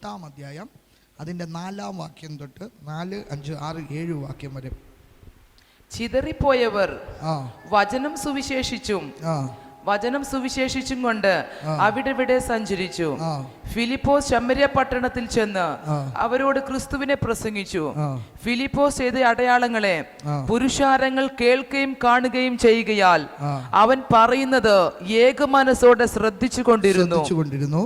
എട്ടാം അധ്യായം അതിന്റെ നാലാം വാക്യം തൊട്ട് നാല് അഞ്ച് ആറ് ഏഴ് വാക്യം വരെ. ചിതറിപ്പോയവർ വചനം സുവിശേഷിച്ചും വചനം സുവിശേഷിച്ചും കൊണ്ട് അവിടെ ഇവിടെ സഞ്ചരിച്ചു. ഫിലിപ്പോസ് ശമര്യ പട്ടണത്തിൽ ചെന്ന് അവരോട് ക്രിസ്തുവിനെ പ്രസംഗിച്ചു. ഫിലിപ്പോ ഫിലിപ്പോസ് ചെയ്ത അടയാളങ്ങളെ പുരുഷാരങ്ങൾ കേൾക്കുകയും കാണുകയും ചെയ്യുകയാൽ. അവൻ പറയുന്നത് ഏകമനസ്സോടെ ശ്രദ്ധിച്ചു കൊണ്ടിരുന്നു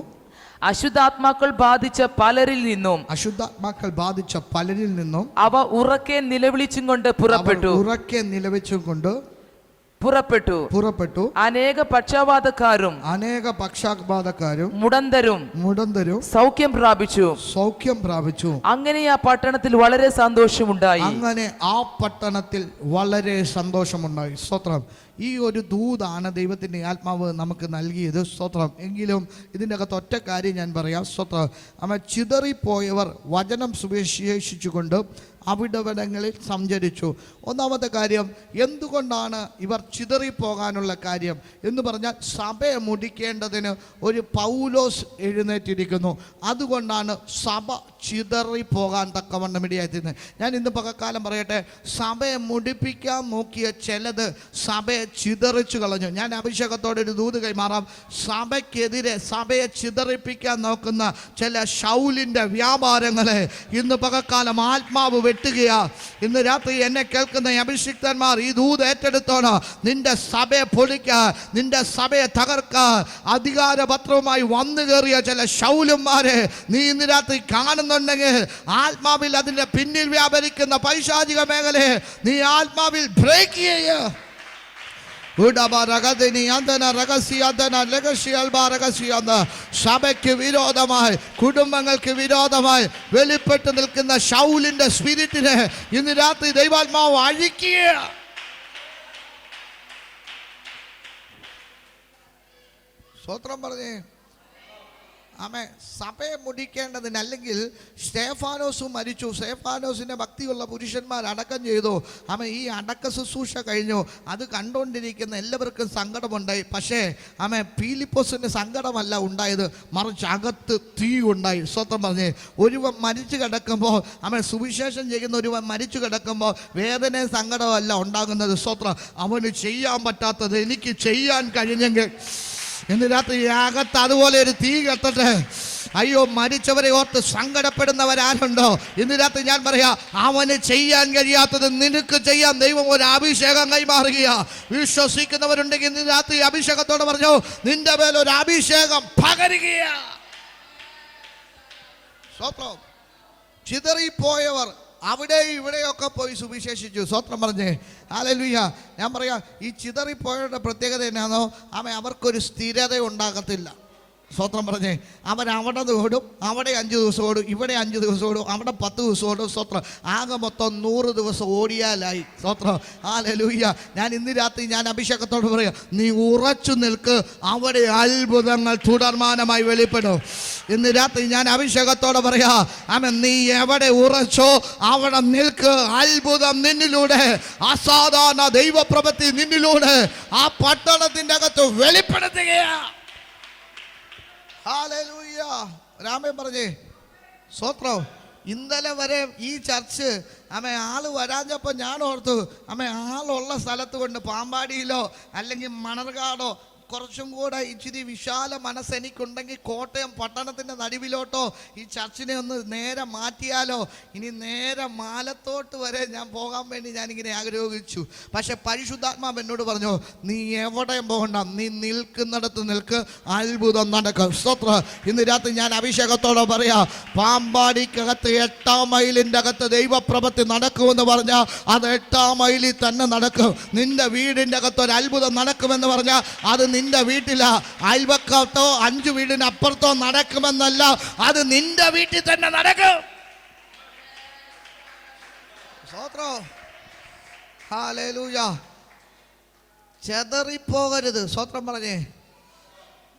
അശുദ്ധാത്മാക്കൾ ബാധിച്ച പലരിൽ നിന്നും അശുദ്ധാത്മാക്കൾ ബാധിച്ച പലരിൽ നിന്നും അവ ഉറക്കെ നിലവിളിച്ചും കൊണ്ട് പുറപ്പെട്ടു. ഉറക്കെ നിലവിച്ചും കൊണ്ട് പുറപ്പെട്ടു. പുറപ്പെട്ടു. അനേക പക്ഷപാതക്കാരും അനേക പക്ഷാപാതക്കാരും മുടന്തരും മുടന്തരും സൗഖ്യം പ്രാപിച്ചു. സൗഖ്യം പ്രാപിച്ചു. അങ്ങനെ ആ പട്ടണത്തിൽ വളരെ സന്തോഷമുണ്ടായി. അങ്ങനെ ആ പട്ടണത്തിൽ വളരെ സന്തോഷമുണ്ടായി. സ്തോത്രം. ഈ ഒരു ദൂതാണ് ദൈവത്തിന്റെ ആത്മാവ് നമുക്ക് നൽകിയത്. സ്തോത്രം. എങ്കിലും ഇതിന്റെ അകത്ത് ഒറ്റ കാര്യം ഞാൻ പറയാം. സ്തോത്രം. അമ്മ ചിതറിപ്പോയവർ വചനം സുവിശേഷിച്ചുകൊണ്ട് അവിടവിടങ്ങളിൽ സഞ്ചരിച്ചു ഒന്നാമത്തെ കാര്യം എന്തുകൊണ്ടാണ് ഇവർ ചിതറിപ്പോകാനുള്ള കാര്യം എന്ന് പറഞ്ഞാൽ സഭയെ മുടിക്കേണ്ടതിന് ഒരു പൗലോസ് എഴുന്നേറ്റിരിക്കുന്നു. അതുകൊണ്ടാണ് സഭ ചിതറിപ്പോകാൻ തക്കവണ്ണം ഇടയായിത്തീരുന്നത്. ഞാൻ ഇന്ന് പകക്കാലം പറയട്ടെ സഭയെ മുടിപ്പിക്കാൻ നോക്കിയ ചിലത് സഭയെ ചിതറിച്ചു കളഞ്ഞു. ഞാൻ അഭിഷേകത്തോടെ ഒരു ദൂത് കൈമാറാം. സഭയ്ക്കെതിരെ സഭയെ ചിതറിപ്പിക്കാൻ നോക്കുന്ന ചില ഷൗലിന്റെ വ്യാപാരങ്ങളെ ഇന്ന് പകക്കാലം ആത്മാവ് വെട്ടുകയാ ഇന്ന് രാത്രി എന്നെ കേൾക്കുന്ന അഭിഷിക്തന്മാർ ഈ ദൂത് ഏറ്റെടുത്തോണ. നിന്റെ സഭയെ പൊളിക്ക നിന്റെ സഭയെ തകർക്ക. അധികാരപത്രവുമായി വന്നു കയറിയ ചില ശൗലന്മാരെ നീ ഇന്ന് രാത്രി കാണുന്നുണ്ടെങ്കിൽ ആത്മാവിൽ അതിന്റെ പിന്നിൽ വ്യാപരിക്കുന്ന പൈശാചിക മേഖലയെ നീ ആത്മാവിൽ ബ്രേക്ക് ചെയ്യുക സഭയ്ക്ക് വിരോധമായി കുടുംബങ്ങൾക്ക് വിരോധമായി വെളിപ്പെട്ട് നിൽക്കുന്ന ഷൗലിന്റെ സ്പിരിറ്റിനെ ഇന്ന് രാത്രി ദൈവാത്മാവ് അഴിക്കുക സ്വത്രം പറഞ്ഞേ ആമേ സഭയെ മുടിക്കേണ്ടതിന് അല്ലെങ്കിൽ സ്റ്റേഫാനോസും മരിച്ചു. സ്റ്റേഫാനോസിന്റെ ഭക്തിയുള്ള പുരുഷന്മാർ അടക്കം ചെയ്തു. ആമേ ഈ അടക്ക ശുശ്രൂഷ കഴിഞ്ഞു. അത് കണ്ടുകൊണ്ടിരിക്കുന്ന എല്ലാവർക്കും സങ്കടമുണ്ടായി. പക്ഷേ ആമേ പീലിപ്പോസിന് സങ്കടമല്ല ഉണ്ടായത്. മറിച്ച് അകത്ത് തീ ഉണ്ടായി. സ്വത്തം പറഞ്ഞേ ഒരുവൻ മരിച്ചു കിടക്കുമ്പോൾ ആമേ സുവിശേഷം ചെയ്യുന്ന ഒരുവൻ മരിച്ചു കിടക്കുമ്പോൾ വേദന സങ്കടമല്ല ഉണ്ടാകുന്നത്. സ്വത്രം അവന് ചെയ്യാൻ പറ്റാത്തത് എനിക്ക് ചെയ്യാൻ കഴിഞ്ഞെങ്കിൽ ഇന്ന് ഈ അകത്ത് അതുപോലെ ഒരു തീ കത്തട്ടെ. അയ്യോ മരിച്ചവരെ ഓർത്ത് സങ്കടപ്പെടുന്നവരാരുണ്ടോ? ഇന്ന് രാത്രി ഞാൻ പറയാ അവന് ചെയ്യാൻ കഴിയാത്തത് നിനക്ക് ചെയ്യാൻ ദൈവം ഒരു അഭിഷേകം കൈമാറുക വിശ്വസിക്കുന്നവരുണ്ടെങ്കിൽ ഇന്ന് രാത്രി അഭിഷേകത്തോടെ പറഞ്ഞു നിന്റെ മേൽ ഒരു അഭിഷേകം പകരുകയാ. ചിതറിപ്പോയവർ അവിടെ ഇവിടെയൊക്കെ പോയി സുവിശേഷിച്ചു. സ്വത്രം പറഞ്ഞേ ആലലുയ്യ ഞാൻ പറയാം ഈ ചിതറിപ്പോയവരുടെ പ്രത്യേകത എന്നാണോ അവൻ അവർക്കൊരു സ്ഥിരത ഉണ്ടാകത്തില്ല. സ്വത്രം പറഞ്ഞേ. അവൻ അവിടെ ഓടും അവിടെ അഞ്ച് ദിവസം ഓടും ഇവിടെ അഞ്ച് ദിവസം ഓടും അവിടെ പത്ത് ദിവസം ഓടും. സ്വത്രം ആകെ മൊത്തം നൂറ് ദിവസം ഓടിയാലായി. സ്വത്രം ആ ലലൂയ്യ ഞാൻ ഇന്ന് രാത്രി ഞാൻ അഭിഷേകത്തോട് പറയാം നീ ഉറച്ചു നിൽക്ക് അവിടെ അത്ഭുതങ്ങൾ തുടർമാനമായി വെളിപ്പെടും. ഇന്ന് രാത്രി ഞാൻ അഭിഷേകത്തോടെ പറയാ അവൻ നീ എവിടെ ഉറച്ചോ അവിടെ നിൽക്ക്. അത്ഭുതം നിന്നിലൂടെ അസാധാരണ ദൈവപ്രവൃത്തി നിന്നിലൂടെ ആ പട്ടണത്തിന്റെ അകത്ത് വെളിപ്പെടുത്തുകയാ. ഹാലലൂയ രാമൻ പറഞ്ഞേ സ്വത്രം ഇന്നലെ വരെ ഈ ചർച്ച് അമ്മ ആൾ വരാഞ്ഞപ്പോൾ ഞാൻ ഓർത്തു അമ്മ ആളുള്ള സ്ഥലത്ത് കൊണ്ട് പാമ്പാടിയിലോ അല്ലെങ്കിൽ മണർകാടോ കുറച്ചും കൂടെ ഇച്ചിരി വിശാല മനസ്സ് എനിക്കുണ്ടെങ്കിൽ കോട്ടയം പട്ടണത്തിന്റെ നടുവിലോട്ടോ ഈ ചർച്ചിനെ ഒന്ന് നേരെ മാറ്റിയാലോ? ഇനി നേരെ മാലത്തോട്ട് വരെ ഞാൻ പോകാൻ വേണ്ടി ഞാനിങ്ങനെ ആഗ്രഹിച്ചു. പക്ഷെ പരിശുദ്ധാത്മാവ് എന്നോട് പറഞ്ഞു നീ എവിടെയും പോകണ്ട. നീ നിൽക്കുന്നിടത്ത് നിൽക്ക്. അത്ഭുതം നടക്കും. സ്തോത്ര. ഇന്ന് രാത്രി ഞാൻ അഭിഷേകത്തോടെ പറയാ പാമ്പാടിക്കകത്ത് എട്ടാം മൈലിന്റെ അകത്ത് ദൈവപ്രഭത്തി നടക്കുമെന്ന് പറഞ്ഞാൽ അത് എട്ടാം മൈലിൽ തന്നെ നടക്കും. നിന്റെ വീടിന്റെ അകത്ത് ഒരു അത്ഭുതം നടക്കുമെന്ന് പറഞ്ഞാൽ അത് നിന്റെ വീട്ടിലാ അയൽവക്കത്തോ അഞ്ചു വീടിനപ്പുറത്തോ നടക്കുമെന്നല്ല അത് നിന്റെ വീട്ടിൽ തന്നെ നടക്കും. ചെതറിപ്പോകരുത്. സ്വത്രം പറഞ്ഞേ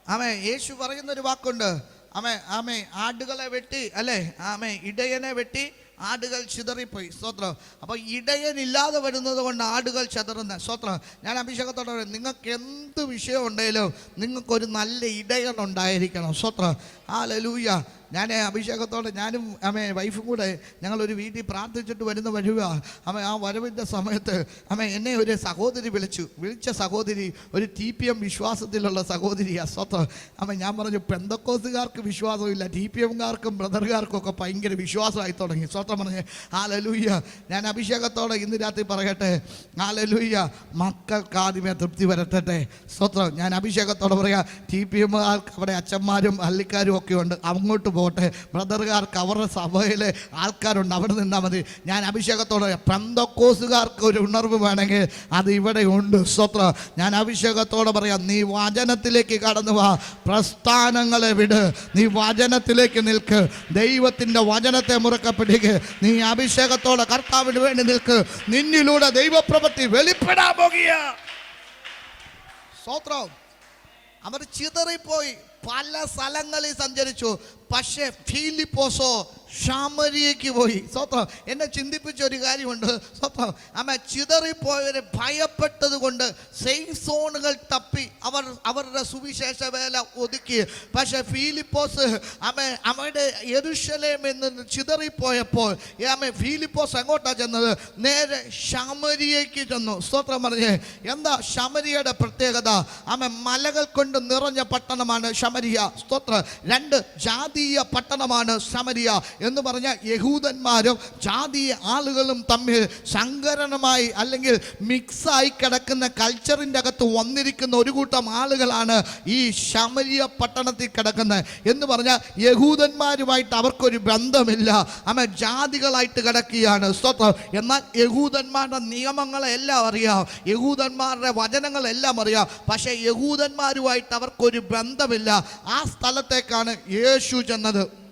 ആമേ യേശു പറയുന്നൊരു വാക്കുണ്ട്. ആമേ ആമേ ആടുകളെ വെട്ടി അല്ലേ? ആമേ ഇടയനെ വെട്ടി ആടുകൾ ചിതറിപ്പോയി. സ്തോത്രം. അപ്പോൾ ഇടയനില്ലാതെ വരുന്നത് കൊണ്ട് ആടുകൾ ചിതറുന്ന. സ്തോത്രം. ഞാൻ അഭിഷേകത്തോടെ പറയും, നിങ്ങൾക്ക് എന്ത് വിഷയം ഉണ്ടെങ്കിലും നിങ്ങൾക്കൊരു നല്ല ഇടയൻ ഉണ്ടായിരിക്കണം. സ്തോത്രം. ആ ലലൂയ ഞാൻ അഭിഷേകത്തോടെ ഞാനും അമ്മ വൈഫും കൂടെ ഞങ്ങളൊരു വീട്ടിൽ പ്രാർത്ഥിച്ചിട്ട് വരുന്ന വരിക അമ്മ ആ വരവിന്റെ സമയത്ത് അമ്മ എന്നെ ഒരു സഹോദരി വിളിച്ചു. വിളിച്ച സഹോദരി ഒരു ടി പി എം വിശ്വാസത്തിലുള്ള സഹോദരിയാ സ്വത്തം. അമ്മ ഞാൻ പറഞ്ഞു പെന്തക്കോസുകാർക്ക് വിശ്വാസമില്ല ടി പി എംകാർക്കും ബ്രദർകാർക്കും ഒക്കെ ഭയങ്കര വിശ്വാസമായി തുടങ്ങി. സ്വത്തം പറഞ്ഞ് ആലലൂയ്യ ഞാൻ അഭിഷേകത്തോടെ ഇന്ന് രാത്രി പറയട്ടെ ആലലൂയ്യ മക്കൾക്ക് ആദ്യമേ തൃപ്തി വരട്ടെ സ്വത്വം ഞാൻ അഭിഷേകത്തോടെ പറയാം ടി പി എമ്മുകാർക്ക് അവിടെ അച്ഛന്മാരും അള്ളിക്കാരും ഒക്കെ ഉണ്ട് അങ്ങോട്ട് പോട്ടെ. ബ്രദറുകാർക്ക് അവരുടെ സഭയിലെ ആൾക്കാരുണ്ട്. അവിടെ നിന്നാൽ മതി. ഞാൻ അഭിഷേകത്തോടെ പ്രന്തക്കോസുകാർക്ക് ഒരു ഉണർവ് വേണമെങ്കിൽ അത് ഇവിടെ ഉണ്ട്. സ്വത്ര ഞാൻ അഭിഷേകത്തോടെ പറയാം. നീ വചനത്തിലേക്ക് കടന്നു വാ. പ്രസ്ഥാനങ്ങളെ വിട്. നീ വചനത്തിലേക്ക് നിൽക്ക്. ദൈവത്തിന്റെ വചനത്തെ മുറുക്കെ പിടിക്ക്. നീ അഭിഷേകത്തോടെ കർത്താവിന് വേണ്ടി നിൽക്ക്. നിന്നിലൂടെ ദൈവപ്രവൃത്തി വെളിപ്പെടാൻ പോകുക. സ്വത്രം അവർ ചിതറിപ്പോയി. പല സ്ഥലങ്ങളിൽ സഞ്ചരിച്ചു. പക്ഷേ ഫീലിപ്പോസോ ഷാമരിയേക്ക് പോയി. സ്വത്രം എന്നെ ചിന്തിപ്പിച്ച ഒരു കാര്യമുണ്ട്. സ്വത്രം അമ്മ ചിതറിപ്പോയവരെ ഭയപ്പെട്ടത് കൊണ്ട് സേഫ് സോണുകൾ തപ്പി അവർ അവരുടെ സുവിശേഷ വേല ഒതുക്കി. പക്ഷെ ഫീലിപ്പോസ് അമ്മ അവരുടെ യെരുശലേമിൽ നിന്ന് ചിതറിപ്പോയപ്പോൾ അമ്മ ഫീലിപ്പോസ് എങ്ങോട്ടാണ് ചെന്നത്? നേരെ ഷാമരിയേക്ക് ചെന്നു. സ്തോത്രം പറഞ്ഞേ എന്താ ഷമരിയുടെ പ്രത്യേകത? അമ്മ മലകൾ കൊണ്ട് നിറഞ്ഞ പട്ടണമാണ് ഷമരിയ സ്തോത്രം രണ്ട് ജാതീയ പട്ടണമാണ് സമരിയ എന്ന് പറഞ്ഞ യഹൂദന്മാരും ജാതീയ ആളുകളും തമ്മിൽ സങ്കരണമായി അല്ലെങ്കിൽ മിക്സായി കിടക്കുന്ന കൾച്ചറിന്റെ അകത്ത് വന്നിരിക്കുന്ന ഒരു കൂട്ടം ആളുകളാണ് ഈ ശമരിയ പട്ടണത്തിൽ കിടക്കുന്നത്. എന്ന് പറഞ്ഞാൽ യഹൂദന്മാരുമായിട്ട് അവർക്കൊരു ബന്ധമില്ല. അമ്മ ജാതികളായിട്ട് കിടക്കുകയാണ്. സ്വത്വം എന്നാൽ യഹൂദന്മാരുടെ നിയമങ്ങളെല്ലാം അറിയാം. യഹൂദന്മാരുടെ വചനങ്ങളെല്ലാം അറിയാം. പക്ഷേ യഹൂദന്മാരുമായിട്ട് അവർക്കൊരു ബന്ധമില്ല. ആ സ്ഥലത്തേക്കാണ് യേശു ചെന്നത്.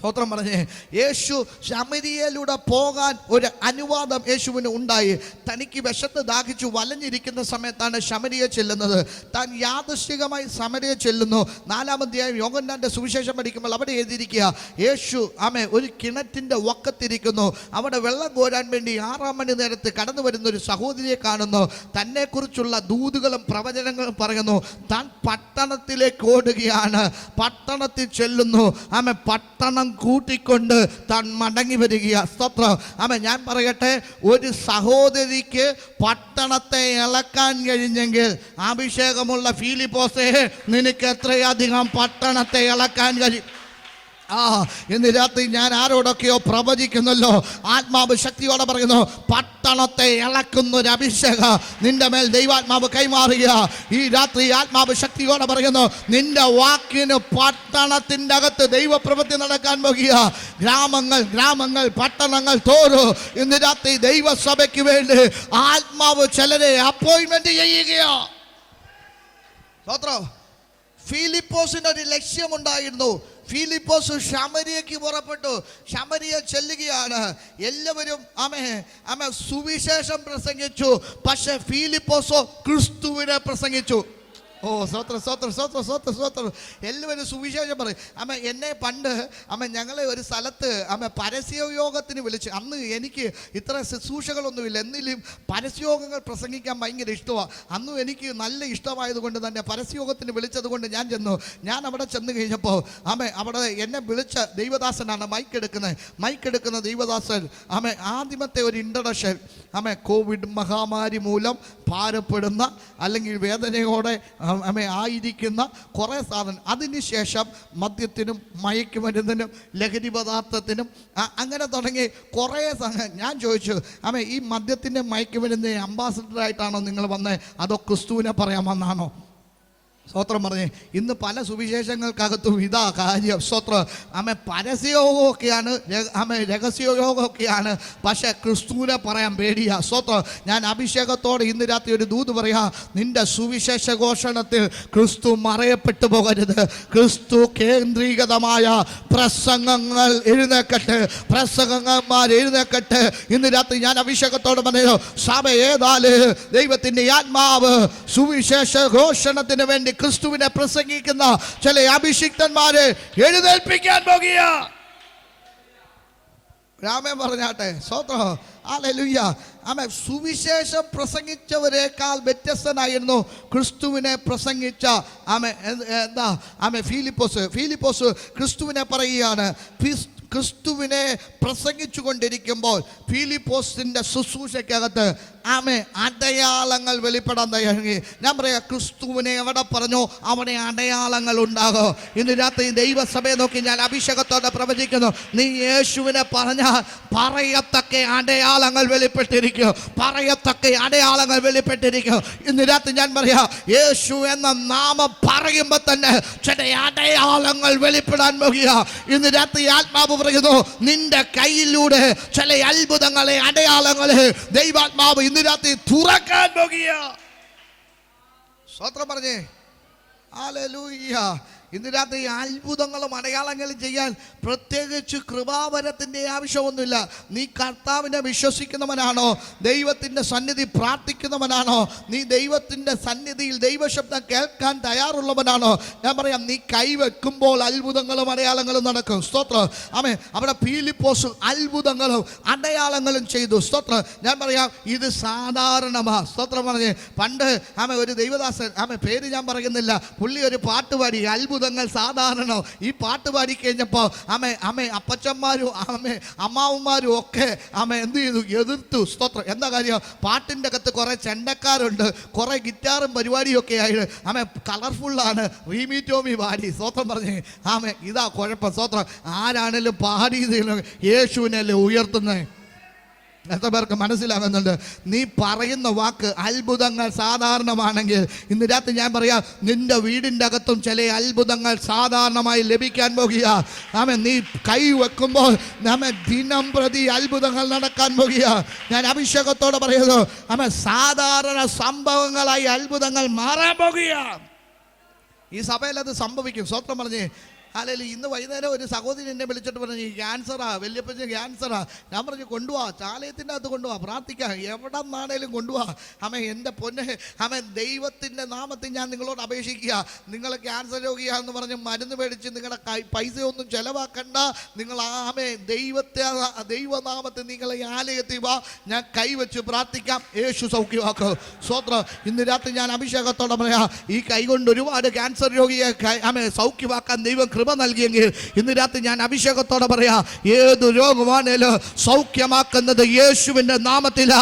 സ്തോത്രം പറഞ്ഞേ യേശു ശമരിയയിലൂടെ പോകാൻ ഒരു അനുവാദം യേശുവിന് ഉണ്ടായി. തനിക്ക് വിശത്ത് ദാഹിച്ചു വലഞ്ഞിരിക്കുന്ന സമയത്താണ് ശമരിയെ ചെല്ലുന്നത്. താൻ യാദൃശികമായി സമരയെ ചെല്ലുന്നു. നാലാമധ്യായം യോഗന്നാന്റെ സുവിശേഷം പഠിക്കുമ്പോൾ അവിടെ എഴുതിയിരിക്കുക യേശു ആമേ ഒരു കിണറ്റിന്റെ വക്കത്തിരിക്കുന്നു. അവിടെ വെള്ളം കോരാൻ വേണ്ടി ആറാം മണി നേരത്ത് കടന്നു വരുന്ന ഒരു സഹോദരിയെ കാണുന്നു. തന്നെക്കുറിച്ചുള്ള ദൂതുകളും പ്രവചനങ്ങളും പറയുന്നു. താൻ പട്ടണത്തിലേക്ക് ഓടുകയാണ്. പട്ടണത്തിൽ ചെല്ലുന്നു. ആമേ പട്ടണം കൂട്ടിക്കൊണ്ട് താൻ മടങ്ങി വരിക സ്തോത്രം. അമ്മ ഞാൻ പറയട്ടെ ഒരു സഹോദരിക്ക് പട്ടണത്തെ ഇളക്കാൻ കഴിഞ്ഞെങ്കിൽ അഭിഷേകമുള്ള ഫീലിപ്പോസേ നിനക്ക് എത്രയധികം പട്ടണത്തെ ഇളക്കാൻ കഴിയും ആ ഇന്ന് രാത്രി ഞാൻ ആരോടൊക്കെയോ പ്രവചിക്കുന്നല്ലോ. ആത്മാവ് ശക്തിയോടെ പറയുന്നു പട്ടണത്തെ ഇളക്കുന്ന ഒരു അഭിഷേക നിന്റെ മേൽ ദൈവാത്മാവ് കൈമാറുക. ഈ രാത്രി ആത്മാവ് ശക്തിയോടെ പറയുന്നു നിന്റെ വാക്കിന് പട്ടണത്തിന്റെ അകത്ത് ദൈവപ്രവൃത്തി നടക്കാൻ പോകുക. ഗ്രാമങ്ങൾ ഗ്രാമങ്ങൾ പട്ടണങ്ങൾ തോറു. ഇന്ന് രാത്രി ദൈവസഭയ്ക്ക് വേണ്ടി ആത്മാവ് ചിലരെ അപ്പോയിൻമെന്റ് ചെയ്യുകയോ. സ്തോത്രം ഫിലിപ്പോസിന് ഒരു ലക്ഷ്യമുണ്ടായിരുന്നു. ഫിലിപ്പോസ് ശമരിയക്ക് പുറപ്പെട്ടു. ശമരിയ ചെല്ലുകയാണ്. എല്ലാവരും അമേ അമ സുവിശേഷം പ്രസംഗിച്ചു. പക്ഷെ ഫിലിപ്പോസോ ക്രിസ്തുവിനെ പ്രസംഗിച്ചു. ഓ സ്വത്ര സ്വത്ര സ്വത്ര സ്വത്ര സ്വത്ര എല്ലാവരും സുവിശേഷം പറയും. അമ്മ എന്നെ പണ്ട് അമ്മ ഞങ്ങളെ ഒരു സ്ഥലത്ത് അമ്മ പരസ്യയോഗത്തിന് വിളിച്ച് അന്ന് എനിക്ക് ഇത്ര ശുശ്രൂഷകളൊന്നുമില്ല എന്നിലും പരസ്യയോഗങ്ങൾ പ്രസംഗിക്കാൻ ഭയങ്കര ഇഷ്ടമാണ് അന്നും എനിക്ക് നല്ല ഇഷ്ടമായതുകൊണ്ട് തന്നെ പരസ്യയോഗത്തിന് വിളിച്ചത് കൊണ്ട് ഞാൻ ചെന്നു. ഞാൻ അവിടെ ചെന്ന് കഴിഞ്ഞപ്പോൾ അമ്മ അവിടെ എന്നെ വിളിച്ച ദൈവദാസനാണ് മൈക്ക് എടുക്കുന്നത്. മൈക്ക് എടുക്കുന്ന ദൈവദാസൻ അമ്മ ആദ്യമത്തെ ഒരു ഇൻട്രഡക്ഷൻ അമ്മ കോവിഡ് മഹാമാരി മൂലം ഭാരപ്പെടുന്ന അല്ലെങ്കിൽ വേദനയോടെ ആയിരിക്കുന്ന കുറേ സാധനം. അതിനുശേഷം മദ്യത്തിനും മയക്കുമരുന്നിനും ലഹരി പദാർത്ഥത്തിനും അങ്ങനെ തുടങ്ങി കുറേ ഞാൻ ചോദിച്ചു അമ്മ ഈ മദ്യത്തിന്റെ മയക്കുമരുന്ന് അംബാസഡറായിട്ടാണോ നിങ്ങൾ വന്നത് അതോ ക്രിസ്തുവിനെ പറയാൻ വന്നാണോ? സ്തോത്രം പറഞ്ഞേ ഇന്ന് പല സുവിശേഷങ്ങൾക്കകത്തും ഇതാ കാര്യം. സ്തോത്രം. ആമെ പരസ്യയോഗമൊക്കെയാണ് ആമെ രഹസ്യയോഗമൊക്കെയാണ്. പക്ഷേ ക്രിസ്തുവിനെ പറയാൻ പേടിയാ. സ്തോത്രം. ഞാൻ അഭിഷേകത്തോടെ ഇന്ന് രാത്രി ഒരു ദൂത് പറയാ നിന്റെ സുവിശേഷ ഘോഷണത്തിൽ ക്രിസ്തു മറയപ്പെട്ടു പോകരുത്. ക്രിസ്തു കേന്ദ്രീകൃതമായ പ്രസംഗങ്ങൾ എഴുന്നേക്കട്ടെ. പ്രസംഗന്മാർ എഴുന്നേക്കട്ടെ. ഇന്ന് രാത്രി ഞാൻ അഭിഷേകത്തോടെ പറഞ്ഞു സഭ ഏതാൽ ദൈവത്തിന്റെ ആത്മാവ് സുവിശേഷ ഘോഷണത്തിന് വേണ്ടി ക്രിസ്തുവിനെ പ്രസംഗിക്കുന്ന ചില അഭിഷിക്തന്മാരെ എഴുന്നേൽപ്പിക്കാൻ പോകുക. രാമൻ പറഞ്ഞാട്ടെ സ്വത്രം ആലലുയ്യ ആമേ സുവിശേഷം പ്രസംഗിച്ചവരെക്കാൾ വ്യത്യസ്തനായിരുന്നു ക്രിസ്തുവിനെ പ്രസംഗിച്ച ആമേ എന്താ ആമേ ഫിലിപ്പോസ്. ഫിലിപ്പോസ് ക്രിസ്തുവിനെ പറയുകയാണ് ക്രിസ്തുവിനെ പ്രസംഗിച്ചു കൊണ്ടിരിക്കുമ്പോൾ ഫിലിപ്പോസിന്റെ ശുശ്രൂഷയ്ക്കകത്ത് ആമേ അടയാളങ്ങൾ വെളിപ്പെടാൻ തയ്യാറി ഞാൻ പറയാം ക്രിസ്തുവിനെ എവിടെ പറഞ്ഞോ അവിടെ അടയാളങ്ങൾ ഉണ്ടാകോ. ഇന്ന് രാത്രി ദൈവസഭയെ നോക്കി ഞാൻ അഭിഷേകത്തോടെ പ്രവചിക്കുന്നു. നീ യേശുവിനെ പറഞ്ഞാൽ പറയത്തക്ക അടയാളങ്ങൾ വെളിപ്പെട്ടിരിക്കും. പറയത്തക്ക അടയാളങ്ങൾ വെളിപ്പെട്ടിരിക്കും. ഇന്ന് രാത്രി ഞാൻ പറയാം യേശു എന്ന നാമം പറയുമ്പോൾ തന്നെ ചില അടയാളങ്ങൾ വെളിപ്പെടാൻ പോകുക ഇന്ന് രാത്രി ആത്മാവ് പറയുന്നു നിന്റെ കയ്യിലൂടെ ചില അത്ഭുതങ്ങളെ അടയാളങ്ങളെ ദൈവാത്മാവ് ഇന്ന് രാത്രി തുറക്കാൻ പോകുക സ്വത്രം പറഞ്ഞേ. ഹല്ലേലൂയ ഇന്ന് രാത്രി അത്ഭുതങ്ങളും അടയാളങ്ങളും ചെയ്യാൻ പ്രത്യേകിച്ച് കൃപാവരത്തിന്റെ ആവശ്യമൊന്നുമില്ല. നീ കർത്താവിനെ വിശ്വസിക്കുന്നവനാണോ? ദൈവത്തിന്റെ സന്നിധി പ്രാർത്ഥിക്കുന്നവനാണോ? നീ ദൈവത്തിന്റെ സന്നിധിയിൽ ദൈവശബ്ദം കേൾക്കാൻ തയ്യാറുള്ളവനാണോ? ഞാൻ പറയാം നീ കൈവെക്കുമ്പോൾ അത്ഭുതങ്ങളും അടയാളങ്ങളും നടക്കും. സ്തോത്രം. ആമേ അവിടെ പീലിപ്പോസും അത്ഭുതങ്ങളും അടയാളങ്ങളും ചെയ്തു. സ്തോത്രം. ഞാൻ പറയാം ഇത് സാധാരണമാ. സ്തോത്രം പറഞ്ഞ് പണ്ട് ആമ ഒരു ദൈവദാസൻ ആമേ പേര് ഞാൻ പറയുന്നില്ല. പുള്ളി ഒരു പാട്ട് പാടി അത്ഭുതങ്ങൾ സാധാരണ. ഈ പാട്ട് പാടി കഴിഞ്ഞപ്പോൾ ആമ അമ്മ അപ്പച്ചന്മാരും ആമ അമ്മാവന്മാരും ഒക്കെ ആമ എന്ത് ചെയ്തു? എതിർത്തു. സ്തോത്രം. എന്താ കാര്യം? പാട്ടിന്റെ അകത്ത് കുറേ ചെണ്ടക്കാരുണ്ട് കുറേ ഗിറ്റാറും പരിപാടിയും ഒക്കെ ആയിട്ട്. ആമ കളർഫുള്ളാണ്. റീമി ടോമി പാടി. സ്തോത്രം പറഞ്ഞ്. ആമ ഇതാ കുഴപ്പം. സ്തോത്രം. ആരാണേലും പാടിയതിലും യേശുവിനല്ലേ ഉയർത്തുന്നത് എത്ര പേർക്ക് മനസ്സിലാകുന്നുണ്ട് നീ പറയുന്ന വാക്ക് അത്ഭുതങ്ങൾ സാധാരണമാണെങ്കിൽ ഇന്ന് രാത്രി ഞാൻ പറയാം നിന്റെ വീടിന്റെ അകത്തും ചില അത്ഭുതങ്ങൾ സാധാരണമായി ലഭിക്കാൻ പോകുക. ആമേ നീ കൈ വെക്കുമ്പോൾ നമ്മെ ദിനം പ്രതി അത്ഭുതങ്ങൾ നടക്കാൻ പോകുക. ഞാൻ അഭിഷേകത്തോടെ പറയുന്നു ആമേ സാധാരണ സംഭവങ്ങളായി അത്ഭുതങ്ങൾ മാറാൻ പോകുക. ഈ സഭയിൽ അത് സംഭവിക്കും. സ്വപ്നം പറഞ്ഞേ അല്ലെങ്കിൽ ഇന്ന് വൈകുന്നേരം ഒരു സഹോദരി എന്നെ വിളിച്ചിട്ട് പറഞ്ഞു ക്യാൻസറാ വല്യപ്പച്ച ക്യാൻസറാ. ഞാൻ പറഞ്ഞു കൊണ്ടുപോവാ ചാലയത്തിന്റെ അകത്ത് കൊണ്ടുപോവാ പ്രാർത്ഥിക്കാം എവിടെ നിന്നാണേലും കൊണ്ടുപോവാ അമ്മ എന്റെ പൊന്നെ അമ്മ ദൈവത്തിന്റെ നാമത്തിൽ ഞാൻ നിങ്ങളോട് അപേക്ഷിക്കുക. നിങ്ങൾ ക്യാൻസർ രോഗിയാണെന്ന് പറഞ്ഞ് മരുന്ന് മേടിച്ച് നിങ്ങളുടെ പൈസയൊന്നും ചിലവാക്കണ്ട. നിങ്ങൾ ആമേ ദൈവത്തെ ദൈവനാമത്തിൽ നിങ്ങളെ ഈ ആലയത്തിൽ വാ. ഞാൻ കൈവച്ച് പ്രാർത്ഥിക്കാം. യേശു സൗഖ്യമാക്കും. സ്വത്രം ഇന്ന് രാത്രി ഞാൻ അഭിഷേകത്തോടെ പറയാം. ഈ കൈ കൊണ്ട് ഒരുപാട് ക്യാൻസർ രോഗിയെ ആമേ സൗഖ്യമാക്കാൻ ദൈവം കൃപ നൽകിയെങ്കിൽ ഇന്ന് രാത്രി ഞാൻ അഭിഷേകത്തോടെ പറയാം ഏത് രോഗമാണേലും സൗഖ്യമാക്കുന്നത് യേശുവിന്റെ നാമത്തില.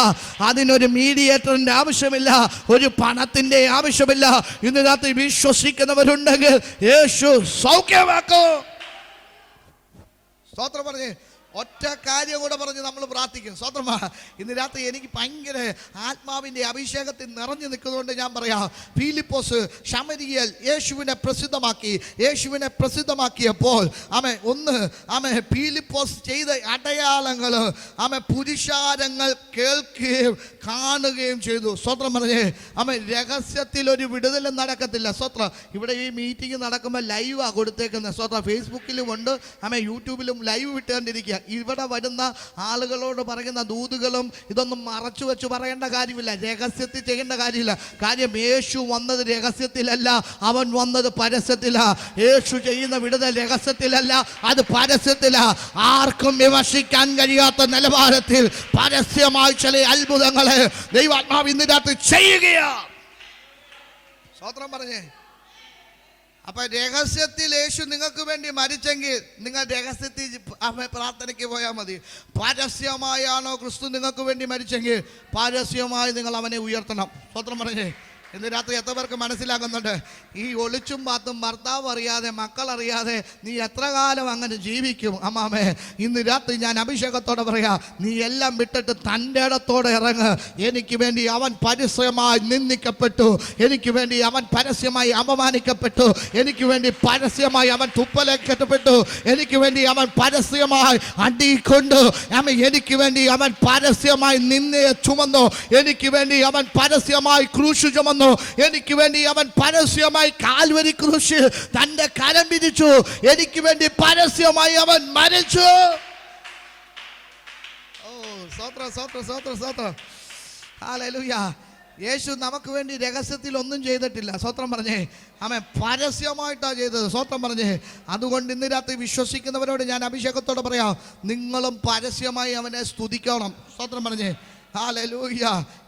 അതിനൊരു മീഡിയേറ്ററിന്റെ ആവശ്യമില്ല ഒരു പണത്തിന്റെ ആവശ്യമില്ല. ഇന്ന് രാത്രി വിശ്വസിക്കുന്നവരുണ്ടെങ്കിൽ യേശു സൗഖ്യമാക്കും. സ്തോത്രം പറഞ്ഞേ ഒറ്റ കാര്യം കൂടെ പറഞ്ഞ് നമ്മൾ പ്രാർത്ഥിക്കും. സ്തോത്രമാ ഇന്ന് രാത്രി എനിക്ക് ഭയങ്കര ആത്മാവിന്റെ അഭിഷേകത്തിൽ നിറഞ്ഞു നിൽക്കുന്നതുകൊണ്ട് ഞാൻ പറയാം ഫീലിപ്പോസ് ശമരിയൽ യേശുവിനെ പ്രസിദ്ധമാക്കി യേശുവിനെ പ്രസിദ്ധമാക്കിയപ്പോൾ ആമേ ഒന്ന് ആമേ ഫീലിപ്പോസ് ചെയ്ത അടയാളങ്ങൾ ആമെ പുരുഷാരങ്ങൾ കേൾക്കുകയും കാണുകയും ചെയ്തു. സ്വത്രം പറഞ്ഞേ ആമെ രഹസ്യത്തിൽ ഒരു വിടുതലും നടക്കത്തില്ല. സ്വത്രം ഇവിടെ ഈ മീറ്റിംഗ് നടക്കുമ്പോൾ ലൈവാണ് കൊടുത്തേക്കുന്നത്. സ്വത്രം ഫേസ്ബുക്കിലും ഉണ്ട്. ആമേ യൂട്യൂബിലും ലൈവ് വിട്ടുകൊണ്ടിരിക്കുക ഇവിടെ വരുന്ന ആളുകളോട് പറയുന്ന ദൂതുകളും ഇതൊന്നും മറച്ചു വെച്ച് പറയേണ്ട കാര്യമില്ല. രഹസ്യത്തിൽ ചെയ്യേണ്ട കാര്യമില്ല. കാര്യം യേശു വന്നത് രഹസ്യത്തിലല്ല അവൻ വന്നത് പരസ്യത്തിലാ. യേശു ചെയ്യുന്ന വിടുതൽ രഹസ്യത്തിലല്ല അത് പരസ്യത്തിലാ. ആർക്കും വിമർശിക്കാൻ കഴിയാത്ത നിലവാരത്തിൽ പരസ്യമായി ചില അത്ഭുതങ്ങളെ ദൈവാത്മാവ് ഇന്ന് രാത്രി ചെയ്യുകയാ. സ്വത്രം പറഞ്ഞേ. അപ്പൊ രഹസ്യത്തിൽ യേശു നിങ്ങൾക്ക് വേണ്ടി മരിച്ചെങ്കിൽ നിങ്ങൾ രഹസ്യത്തിൽ പ്രാർത്ഥനയ്ക്ക് പോയാൽ മതി. പരസ്യമായാണോ ക്രിസ്തു നിങ്ങൾക്ക് വേണ്ടി മരിച്ചെങ്കിൽ പരസ്യമായി നിങ്ങൾ അവനെ ഉയർത്തണം. സ്വത്രം പറഞ്ഞേ. ഇന്ന് രാത്രി എത്ര പേർക്ക് മനസ്സിലാക്കുന്നുണ്ട് ഈ ഒളിച്ചും പാത്തും ഭർത്താവ് അറിയാതെ മക്കൾ അറിയാതെ നീ എത്ര കാലം അങ്ങനെ ജീവിക്കും? അമ്മാമേ ഇന്ന് രാത്രി ഞാൻ അഭിഷേകത്തോടെ പറയാ നീ എല്ലാം വിട്ടിട്ട് തന്റെ ഇടത്തോടെ ഇറങ്ങ്. എനിക്ക് വേണ്ടി അവൻ പരസ്യമായി നിന്ദിക്കപ്പെട്ടു. എനിക്ക് വേണ്ടി അവൻ പരസ്യമായി അപമാനിക്കപ്പെട്ടു. എനിക്ക് വേണ്ടി പരസ്യമായി അവൻ തുപ്പലേക്കപ്പെട്ടു എനിക്ക് വേണ്ടി അവൻ പരസ്യമായി അടിക്കൊണ്ടു അമ്മ എനിക്ക് വേണ്ടി അവൻ പരസ്യമായി നിന്നെ ചുമന്നു. എനിക്ക് വേണ്ടി അവൻ പരസ്യമായി ക്രൂശു ചുമന്നു. എനിക്ക് വേണ്ടി അവൻ പരസ്യമായി കാൽവരി ക്രൂശ് തന്റെ കരം പിരിച്ചു എനിക്ക് വേണ്ടി പരസ്യമായി അവൻ മരിച്ചു. ഓ യേശു നമുക്ക് വേണ്ടി രഹസ്യത്തിൽ ഒന്നും ചെയ്തിട്ടില്ല. സ്വത്രം പറഞ്ഞേ അവൻ പരസ്യമായിട്ടാണ് ചെയ്തത്. സ്വത്രം പറഞ്ഞേ അതുകൊണ്ട് ഇന്ന് രാത്രി വിശ്വസിക്കുന്നവരോട് ഞാൻ അഭിഷേകത്തോടെ പറയാം നിങ്ങളും പരസ്യമായി അവനെ സ്തുതിക്കണം. സ്വത്രം പറഞ്ഞേ ഹാലലൂയ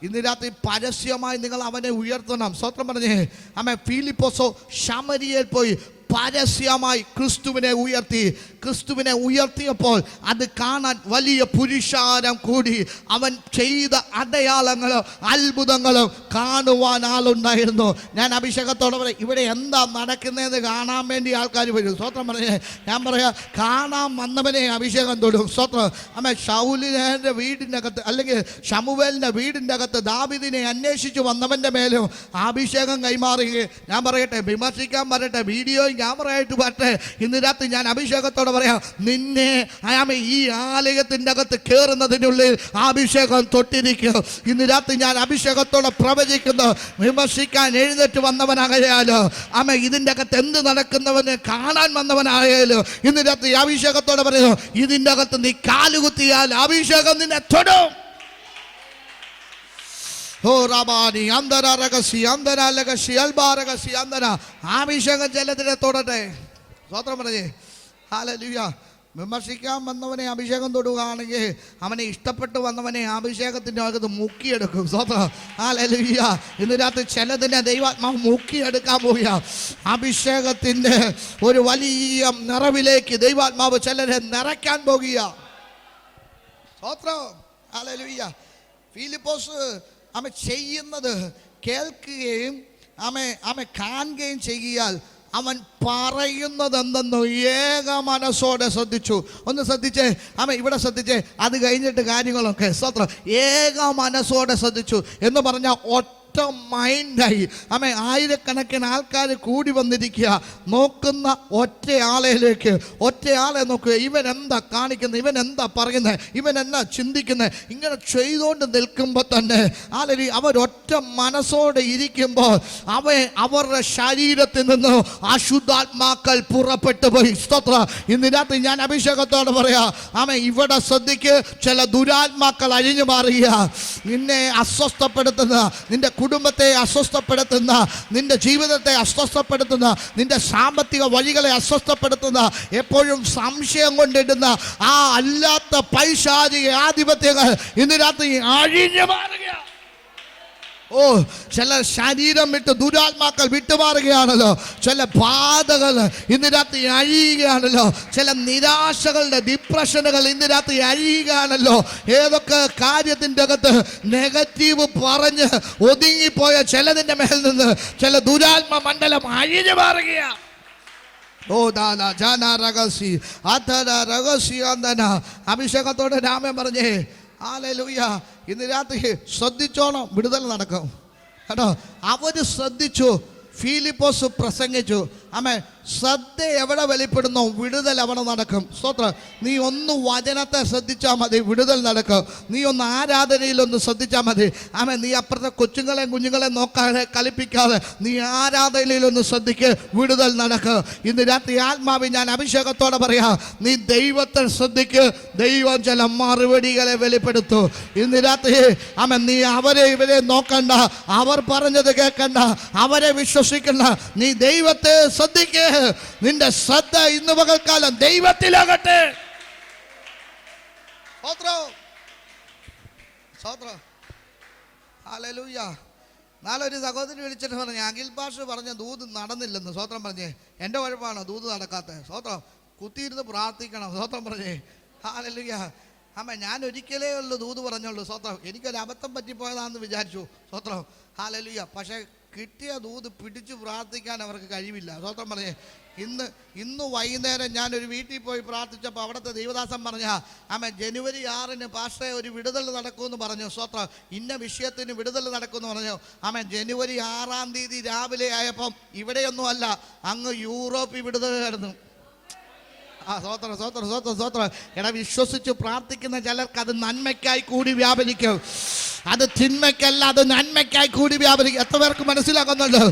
ഇന്ന് രാത്രി പരസ്യമായി നിങ്ങൾ അവനെ ഉയർത്തണം. സ്വത്രം പറഞ്ഞേ അമ്മ ഫീലിപ്പോസോ ശമരിയിൽ പോയി പരസ്യമായി ക്രിസ്തുവിനെ ഉയർത്തി ക്രിസ്തുവിനെ ഉയർത്തിയപ്പോൾ അത് കാണാൻ വലിയ പുരുഷാരം കൂടി. അവൻ ചെയ്ത അടയാളങ്ങളും അത്ഭുതങ്ങളും കാണുവാൻ ആളുണ്ടായിരുന്നു. ഞാൻ അഭിഷേകത്തോടെ പറയും ഇവിടെ എന്താ നടക്കുന്നതെന്ന് കാണാൻ വേണ്ടി ആൾക്കാർ വരും സ്വത്രം പറഞ്ഞേ ഞാൻ പറയാ കാണാൻ വന്നവനെ അഭിഷേകം തൊടും. സ്വത്രം അമ്മ ഷൗലിനെ വീടിന്റെ അകത്ത് അല്ലെങ്കിൽ ഷമുവേലിന്റെ വീടിന്റെ അകത്ത് ദാബിദിനെ അന്വേഷിച്ച് വന്നവന്റെ മേലും അഭിഷേകം കൈമാറുകയും ഞാൻ പറയട്ടെ വിമർശിക്കാൻ പറയട്ടെ വീഡിയോയും ക്യാമറയായിട്ട് പറട്ടെ ഇന്ന് രാത്രി ഞാൻ അഭിഷേകത്തോടെ പറയാം നിന്നെ അയാമെ ഈ ആലയത്തിന്റെ അകത്ത് കയറുന്നതിനുള്ളിൽ അഭിഷേകം തൊട്ടിരിക്കും ഇന്ന് രാത്രി ഞാൻ അഭിഷേകത്തോടെ പ്രവചിക്കുന്നു വിമർശിക്കാൻ എഴുന്നേറ്റ് വന്നവനാകയാലോ ആമേ ഇതിന്റെ അകത്ത് എന്ത് നടക്കുന്നവന് കാണാൻ വന്നവനായാലോ ഇന്ന് രാത്രി അഭിഷേകത്തോടെ പറയുന്നു ഇതിന്റെ അകത്ത് നീ കാലുകുത്തിയാൽ അഭിഷേകം നിന്നെ തൊടും. ഓ റബാനി അന്തര രഹസി അന്തര ലഹസി അൽബാ രഹസി അന്തര ആഭിഷേക ജലത്തിനെ തൊടട്ടെ. സ്വത്രം പറഞ്ഞേ. ഹാലലുയ വിമർശിക്കാൻ വന്നവനെ അഭിഷേകം തൊടുകയാണെങ്കിൽ അവനെ ഇഷ്ടപ്പെട്ട് വന്നവനെ അഭിഷേകത്തിന്റെ അകത്ത് മുക്കിയെടുക്കും. സ്വത്രം ഹാലലുയ ഇന്ന് രാത്രി ചിലതിനെ ദൈവാത്മാവ് മുക്കിയെടുക്കാൻ പോവുക അഭിഷേകത്തിന്റെ ഒരു വലിയ നിറവിലേക്ക് ദൈവാത്മാവ് ചിലരെ നിറയ്ക്കാൻ പോകുക സ്തോത്രം ഹല്ലേലൂയ. ഫിലിപ്പോസ് അമ്മ ചെയ്യുന്നത് കേൾക്കുകയും അമ്മ അമ്മ കാണുകയും ചെയ്യിയാൽ അവൻ പറയുന്നത് എന്തെന്ന് ഏക മനസ്സോടെ ശ്രദ്ധിച്ചു. ഒന്ന് ശ്രദ്ധിച്ചേ അമ്മ ഇവിടെ ശ്രദ്ധിച്ചേ അത് കഴിഞ്ഞിട്ട് കാര്യങ്ങളൊക്കെ. സ്വത്രം ഏക മനസ്സോടെ ശ്രദ്ധിച്ചു എന്ന് പറഞ്ഞാൽ ഒറ്റ മൈൻഡായി. അമ്മ ആയിരക്കണക്കിന് ആൾക്കാർ കൂടി വന്നിരിക്കുക. നോക്കുന്ന ഒറ്റയാളിലേക്ക് ഒറ്റയാളെ നോക്കുക. ഇവൻ എന്താ കാണിക്കുന്നത് ഇവൻ എന്താ പറയുന്നത് ഇവൻ എന്നാ ചിന്തിക്കുന്നത് ഇങ്ങനെ ചെയ്തുകൊണ്ട് നിൽക്കുമ്പോൾ തന്നെ ആലരി അവരൊറ്റ മനസ്സോടെ ഇരിക്കുമ്പോൾ അവ അവരുടെ ശരീരത്തിൽ നിന്ന് അശുദ്ധാത്മാക്കൾ പുറപ്പെട്ടു പോയി. സ്തോത്ര. ഇന്നിനകത്ത് ഞാൻ അഭിഷേകത്തോടെ പറയാ ആമ ഇവിടെ ശ്രദ്ധിക്ക്. ചില ദുരാത്മാക്കൾ അഴിഞ്ഞു മാറുക നിന്നെ അസ്വസ്ഥപ്പെടുത്തുന്ന നിന്റെ കുടുംബത്തെ അസ്വസ്ഥപ്പെടുത്തുന്ന നിന്റെ ജീവിതത്തെ അസ്വസ്ഥപ്പെടുത്തുന്ന നിന്റെ സാമ്പത്തിക വഴികളെ അസ്വസ്ഥപ്പെടുത്തുന്ന എപ്പോഴും സംശയം കൊണ്ടിടുന്ന ആ അല്ലാത്ത പൈശാചിക ആധിപത്യങ്ങൾ ഇന്ന് രാത്രി അഴിഞ്ഞു മാറുക ഓ ചില ശരീരം വിട്ട് ദുരാത്മാക്കൾ വിട്ടുമാറുകയാണല്ലോ. ചില ബാധകൾ ഇന്ന് രാത്രി അഴിയുകയാണല്ലോ. ചില നിരാശകളുടെ ഡിപ്രഷനുകൾ ഇന്ന് രാത്രി അഴിയുകയാണല്ലോ. ഏതൊക്കെ കാര്യത്തിന്റെ അകത്ത് നെഗറ്റീവ് പറഞ്ഞ് ഒതുങ്ങിപ്പോയ ചിലതിന്റെ മേൽ നിന്ന് ചില ദുരാത്മ മണ്ഡലം അഴിഞ്ഞു മാറുകയാണ് ഓ ദാദാ ജാന രഹസി അധന രഹസി അന്തന അഭിഷേകത്തോടെ രാമൻ പറഞ്ഞേ ആലൂയ ഇന്ന് രാത്രി ശ്രദ്ധിച്ചോണം വിടുതൽ നടക്കും. കേട്ടോ? അവർ ശ്രദ്ധിച്ചു ഫീലിപ്പോസ് പ്രസംഗിച്ചു. അമ്മേ ശ്രദ്ധ എവിടെ വെളിപ്പെടുന്നോ വിടുതൽ അവിടെ നടക്കും. സ്തോത്രം നീ ഒന്ന് വചനത്തെ ശ്രദ്ധിച്ചാൽ മതി വിടുതൽ നടക്കും. നീ ഒന്ന് ആരാധനയിൽ ഒന്ന് ശ്രദ്ധിച്ചാൽ മതി. ആമേ നീ അപ്പുറത്തെ കൊച്ചുങ്ങളെയും കുഞ്ഞുങ്ങളെ നോക്കാതെ കളിപ്പിക്കാതെ നീ ആരാധനയിൽ ഒന്ന് ശ്രദ്ധിക്ക് വിടുതൽ നടക്കുക ഇന്ന് രാത്രി ആത്മാവി ഞാൻ അഭിഷേകത്തോടെ പറയാം നീ ദൈവത്തെ ശ്രദ്ധിക്ക്. ദൈവം ചില മറുപടികളെ വെളിപ്പെടുത്തു. ഇന്ന് രാത്രി ആമ നീ അവരെ ഇവരെ നോക്കണ്ട അവർ പറഞ്ഞത് കേൾക്കണ്ട അവരെ വിശ്വസിക്കണ്ട. നീ ദൈവത്തെ ശ്രദ്ധിക്ക്. നിന്റെ ശ്രദ്ധ ഇന്ന് പകൽക്കാലം ദൈവത്തിലാകട്ടെ. നാലൊരു സഹോദരൻ വിളിച്ചിട്ട് പറഞ്ഞു അഖിൽ ഭാഷ പറഞ്ഞ ദൂത് നടന്നില്ലെന്ന്. സ്വോത്രം പറഞ്ഞേ എന്റെ കുഴപ്പമാണോ ദൂത് നടക്കാത്തത്? സ്വോത്രം കുത്തിയിരുന്ന് പ്രാർത്ഥിക്കണം. സ്വോത്രം പറഞ്ഞേ ഹാലലുയ്യ അമ്മ ഞാൻ ഒരിക്കലേ ഉള്ളു ദൂത് പറഞ്ഞുള്ളൂ. സ്വോത്രം എനിക്കൊരു അബദ്ധം പറ്റിപ്പോയതാണെന്ന് വിചാരിച്ചു. സ്വോത്രം ഹാലലുയ്യ പക്ഷേ കിട്ടിയ ദൂത് പിടിച്ചു പ്രാർത്ഥിക്കാൻ അവർക്ക് കഴിവില്ല. സ്വത്രം പറഞ്ഞേ ഇന്ന് ഇന്ന് വൈകുന്നേരം ഞാനൊരു വീട്ടിൽ പോയി പ്രാർത്ഥിച്ചപ്പോൾ അവിടുത്തെ ദൈവദാസൻ പറഞ്ഞ ആമ ജനുവരി ആറിന് പാസ്റ്റേ ഒരു വിടുതൽ നടക്കുമെന്ന് പറഞ്ഞു. സ്വത്രം ഇന്ന വിഷയത്തിന് വിടുതൽ നടക്കുമെന്ന് പറഞ്ഞു. ആമ ജനുവരി ആറാം തീയതി രാവിലെ ആയപ്പം ഇവിടെയൊന്നുമല്ല അങ്ങ് യൂറോപ്പിൽ വിടുതൽ കിടന്നു ആ സ്വോത്രം സ്വോത്രം സ്വോത്രം സ്വോത്രം എടാ വിശ്വസിച്ച് പ്രാർത്ഥിക്കുന്ന ചിലർക്ക് അത് നന്മയ്ക്കായി കൂടി വ്യാപരിക്കും. അത് തിന്മയ്ക്കല്ല അത് നന്മയ്ക്കായി കൂടി വ്യാപരിക്കും. എത്ര പേർക്ക് മനസ്സിലാക്കുന്നുണ്ട്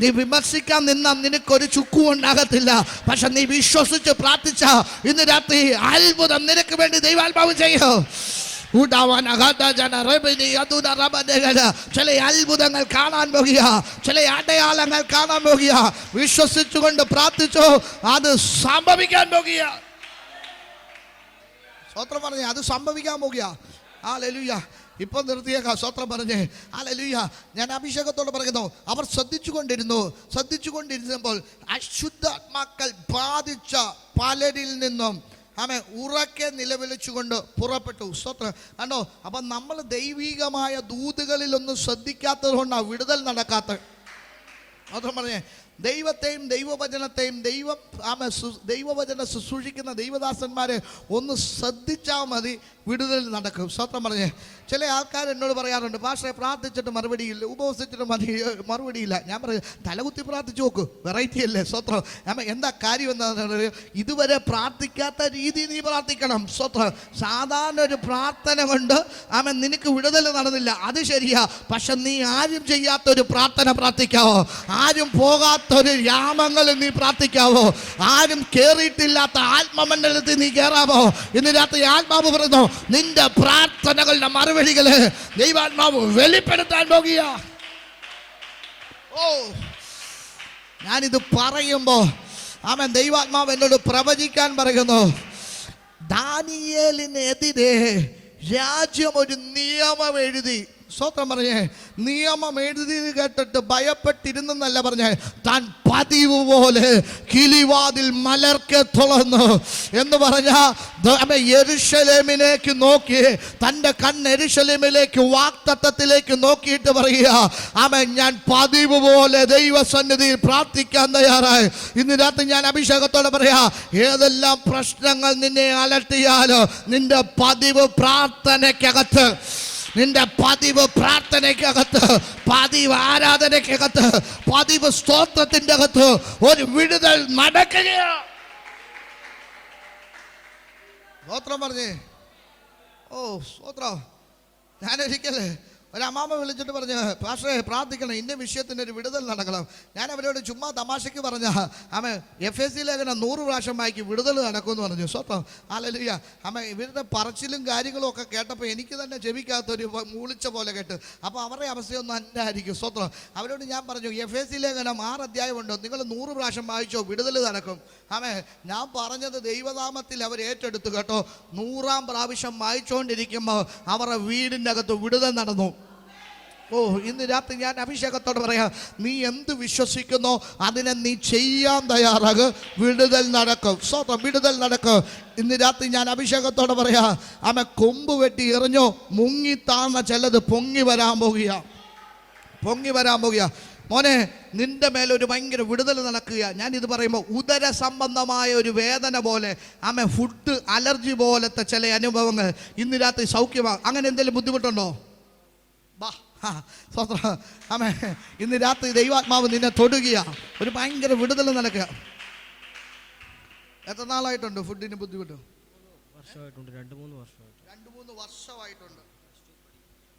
നീ വിമർശിക്കാൻ നിന്ന നിനക്കൊരു ചുക്കും ഉണ്ടാകത്തില്ല. പക്ഷെ നീ വിശ്വസിച്ച് പ്രാർത്ഥിച്ച ഇന്ന് രാത്രി അത്ഭുതം നിനക്ക് വേണ്ടി ദൈവാത്മാവ് ചെയ്യോ. ചില അത്ഭുതങ്ങൾ കാണാൻ പോകുക. ചില അടയാളങ്ങൾ കാണാൻ പോകുക. വിശ്വസിച്ചുകൊണ്ട് പ്രാർത്ഥിച്ചോ അത് സംഭവിക്കാൻ പോകുക. സ്വത്രം പറഞ്ഞേ അത് സംഭവിക്കാൻ പോകുക. ആ ലലുയ ഇപ്പൊ നിർത്തിയേക്കാം സ്വത്രം പറഞ്ഞേ. അലലുയ ഞാൻ അഭിഷേകത്തോട് പറയുന്നു അവർ ശ്രദ്ധിച്ചുകൊണ്ടിരുന്നു. ശ്രദ്ധിച്ചുകൊണ്ടിരുന്നപ്പോൾ അശുദ്ധാത്മാക്കൾ ബാധിച്ച പലരിൽ നിന്നും ആമേ ഉറക്കെ നിലവിളിച്ചുകൊണ്ട് പുറപ്പെട്ടു. സ്തോത്രം. കണ്ടോ? അപ്പം നമ്മൾ ദൈവികമായ ദൂതുകളിലൊന്നും ശ്രദ്ധിക്കാത്തത് കൊണ്ടാണ് വിടുതൽ നടക്കാത്തത്. മാത്രം പറഞ്ഞേ. ദൈവത്തെയും ദൈവവചനത്തെയും ദൈവ ആമ ദൈവവചന ശുശ്രൂഷിക്കുന്ന ദൈവദാസന്മാരെ ഒന്ന് ശ്രദ്ധിച്ചാൽ മതി വിടുതൽ നടക്കും. സ്വത്രം പറഞ്ഞേ ചില ആൾക്കാർ എന്നോട് പറയാറുണ്ട് പാഷയെ പ്രാർത്ഥിച്ചിട്ട് മറുപടിയില്ല ഉപവസിച്ചിട്ട് മതി മറുപടിയില്ല. ഞാൻ പറയും തലകുത്തി പ്രാർത്ഥിച്ചു നോക്ക് വെറൈറ്റി അല്ലേ സ്വത്രം ഞാൻ എന്താ കാര്യം എന്താ ഇതുവരെ പ്രാർത്ഥിക്കാത്ത രീതി നീ പ്രാർത്ഥിക്കണം സ്വത്രം സാധാരണ ഒരു പ്രാർത്ഥന കൊണ്ട് ആമ നിനക്ക് വിടുതൽ നടന്നില്ല അത് ശരിയാ പക്ഷെ നീ ആരും ചെയ്യാത്ത ഒരു പ്രാർത്ഥന പ്രാർത്ഥിക്കാവോ? ആരും പോകാത്തൊരു യാമങ്ങളിൽ നീ പ്രാർത്ഥിക്കാവോ? ആരും കേറിയിട്ടില്ലാത്ത ആത്മമണ്ഡലത്തിൽ നീ കയറാമോ ഇന്ന് രാത്രി ആത്മാവ് പറയുന്നു നിന്റെ പ്രാർത്ഥനകളുടെ മറുപടികൾ ദൈവാത്മാവ് വെളിപ്പെടുത്താൻ പോകുക. ഓ ഞാനിത് പറയുമ്പോ ആമൻ ദൈവാത്മാവ് എന്നോട് പ്രവചിക്കാൻ പറയുന്നു ദാനിയേലിനെതിരെ രാജ്യം ഒരു നിയമം എഴുതി സ്വത്രം പറഞ്ഞേ. നിയമം എഴുതി കേട്ടിട്ട് ഭയപ്പെട്ടിരുന്നെന്നല്ല പറഞ്ഞേ. താൻ പതിവ് പോലെ കിളിവാതിൽ മലർക്കെ തുളന്നു എന്ന് പറഞ്ഞേക്ക് നോക്കി തന്റെ കണ്ണ് എരുഷലേമിലേക്ക് വാക്തത്വത്തിലേക്ക് നോക്കിയിട്ട് പറയുക ആമൻ ഞാൻ പതിവ് പോലെ ദൈവസന്നിധിയിൽ പ്രാർത്ഥിക്കാൻ തയ്യാറായി. ഇന്ന് രാത്രി ഞാൻ അഭിഷേകത്തോടെ പറയാ ഏതെല്ലാം പ്രശ്നങ്ങൾ നിന്നെ അലട്ടിയാലോ നിന്റെ പതിവ് പ്രാർത്ഥനയ്ക്കകത്ത് നിന്റെ പതിവ് പ്രാർത്ഥനയ്ക്കകത്ത് പതിവ് ആരാധനയ്ക്കകത്ത് പതിവ് സ്തോത്രത്തിന്റെ അകത്ത് ഒരു വിടുതൽ നടക്കുകയാണ് സ്തോത്രം പറഞ്ഞേ. ഓ സ്തോത്രം. ഞാനൊരിക്കലേ ഒരമ്മാമ്മ വിളിച്ചിട്ട് പറഞ്ഞു പാഷേ പ്രാർത്ഥിക്കണം ഇന്ന വിഷയത്തിന് ഒരു വിടുതൽ നടക്കണം. ഞാൻ അവരോട് ചുമ്മാ തമാശയ്ക്ക് പറഞ്ഞ അമ്മ എഫ് എസ് സി ലേഖനം നൂറ് പ്രാവശ്യം വായിക്ക് വിടുതൽ നടക്കുമെന്ന് പറഞ്ഞു. സ്വത്തം ആലലിയ അമ്മ ഇവരുടെ പറച്ചിലും കാര്യങ്ങളും ഒക്കെ കേട്ടപ്പോൾ എനിക്ക് തന്നെ ജപിക്കാത്തൊരു മൂളിച്ച പോലെ കേട്ട്. അപ്പോൾ അവരുടെ അവസ്ഥയൊന്നും അന്നെ ആയിരിക്കും സ്വത്രം അവരോട് ഞാൻ പറഞ്ഞു എഫ് എസ് സി ലേഖനം ആറ് അധ്യായമുണ്ടോ നിങ്ങൾ നൂറ് പ്രാവശ്യം വായിച്ചോ വിടുതൽ നടക്കും. അമ്മേ ഞാൻ പറഞ്ഞത് ദൈവനാമത്തിൽ അവർ ഏറ്റെടുത്തു കേട്ടോ. നൂറാം പ്രാവശ്യം വായിച്ചുകൊണ്ടിരിക്കുമ്പോൾ അവരുടെ വീടിന്റെ അകത്ത് വിടുതൽ നടന്നു. ഓ ഇന്ന് രാത്രി ഞാൻ അഭിഷേകത്തോട് പറയാം നീ എന്ത് വിശ്വസിക്കുന്നോ അതിനെ നീ ചെയ്യാൻ തയ്യാറാക്. വിടുതൽ നടക്കും. സ്വന്തം വിടുതൽ നടക്കും. ഇന്ന് രാത്രി ഞാൻ അഭിഷേകത്തോട് പറയാം അമ്മ കൊമ്പ് വെട്ടി എറിഞ്ഞോ മുങ്ങി താഴ്ന്ന ചിലത് പൊങ്ങി വരാൻ പോകുക പൊങ്ങി വരാൻ പോകുക മോനെ നിന്റെ മേലെ ഒരു ഭയങ്കര വിടുതൽ നടക്കുക ഞാൻ ഇത് പറയുമ്പോൾ ഉദര സംബന്ധമായ ഒരു വേദന പോലെ ആമ ഫുഡ് അലർജി പോലത്തെ ചില അനുഭവങ്ങൾ ഇന്ന് രാത്രി സൗഖ്യമാകും അങ്ങനെ എന്തെങ്കിലും ബുദ്ധിമുട്ടുണ്ടോ? ബാ. സ്വത്രം ആമേ ഇന്ന് രാത്രി ദൈവാത്മാവ് നിന്നെ തൊടുകയാ. ഒരു ഭയങ്കര വിടുതൽ നടക്കുക എത്ര നാളായിട്ടുണ്ട് ഫുഡിന് ബുദ്ധിമുട്ട്? വർഷമായിട്ടുണ്ട് രണ്ട് മൂന്ന് വർഷമായിട്ട്. രണ്ട് മൂന്ന് വർഷമായിട്ടുണ്ട്.